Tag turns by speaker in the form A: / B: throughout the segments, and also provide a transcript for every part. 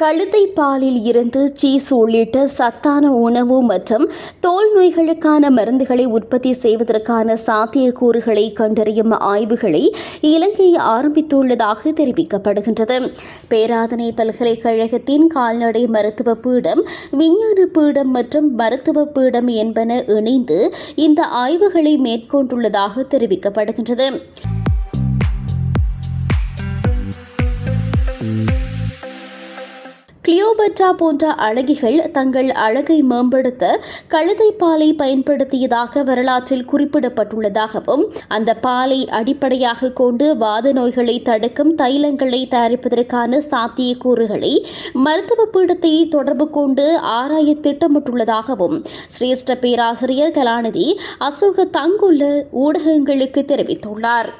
A: கழுத்தை பாலில் இருந்து சீஸ் உள்ளிட்ட சத்தான உணவு மற்றும் தோல் நோய்களுக்கான மருந்துகளை உற்பத்தி செய்வதற்கான சாத்தியக்கூறுகளை கண்டறியும் ஆய்வுகளை இலங்கை ஆரம்பித்துள்ளதாக தெரிவிக்கப்படுகின்றது. பேராதனை பல்கலைக்கழகத்தின் கால்நடை மருத்துவ பீடம் விஞ்ஞான பீடம் மற்றும் மருத்துவ பீடம் என்பன இணைந்து இந்த ஆய்வுகளை மேற்கொண்டுள்ளதாக தெரிவிக்கப்படுகின்றது. கிளியோபட்ரா போன்ற அழகிகள் தங்கள் அழகை மேம்படுத்த கழுதை பாலை பயன்படுத்தியதாக வரலாற்றில் குறிப்பிடப்பட்டுள்ளதாகவும் அந்த பாலை அடிப்படையாக கொண்டு வாத நோய்களை தடுக்கும் தைலங்களை தயாரிப்பதற்கான சாத்தியக்கூறுகளை மருத்துவ பீடத்தை தொடர்பு கொண்டு ஆராய திட்டமிட்டுள்ளதாகவும் சிரேஷ்ட பேராசிரியர் கலாநிதி அசோக தங்குள்ள ஊடகங்களுக்கு தெரிவித்துள்ளார்.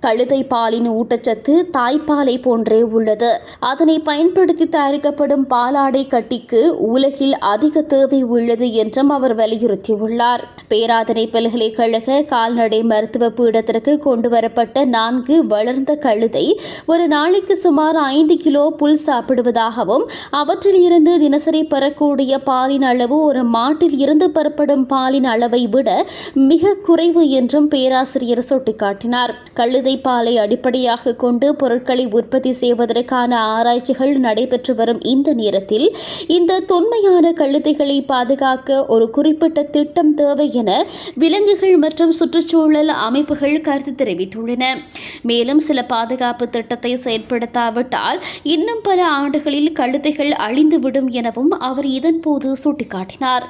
A: கழுதை பாலின் ஊட்டச்சத்து தாய்ப்பாலை போன்றே உள்ளது. அதனை பயன்படுத்தி தயாரிக்கப்படும் பாலாடை கட்டிக்கு உலகில் அதிக தேவை உள்ளது என்றும் அவர் வலியுறுத்தியுள்ளார். பேராதனை பல்கலைக்கழக கால்நடை மருத்துவ பீடத்திற்கு கொண்டுவரப்பட்ட நான்கு வளர்ந்த கழுதை ஒரு நாளைக்கு சுமார் ஐந்து கிலோ புல் சாப்பிடுவதாகவும் அவற்றில் இருந்து தினசரி பெறக்கூடிய பாலின் அளவு ஒரு மாட்டில் இருந்து பெறப்படும் பாலின் அளவை விட மிக குறைவு என்றும் பேராசிரியர் சுட்டிக்காட்டினார். கழுதை பாலை அடிப்படையாக கொண்டு பொருட்களை உற்பத்தி செய்வதற்கான ஆராய்ச்சிகள் நடைபெற்று வரும் இந்த நேரத்தில் இந்த தொன்மையான கழுதைகளை பாதுகாக்க ஒரு குறிப்பிட்ட திட்டம் தேவை என விலங்குகள் மற்றும் சுற்றுச்சூழல் அமைப்புகள் கருத்து தெரிவித்துள்ளன. மேலும் சில பாதுகாப்பு திட்டத்தை செயற்படுத்தாவிட்டால் இன்னும் பல ஆண்டுகளில் கழுதைகள் அழிந்துவிடும் எனவும் அவர் இதன்போது சுட்டிக்காட்டினார்.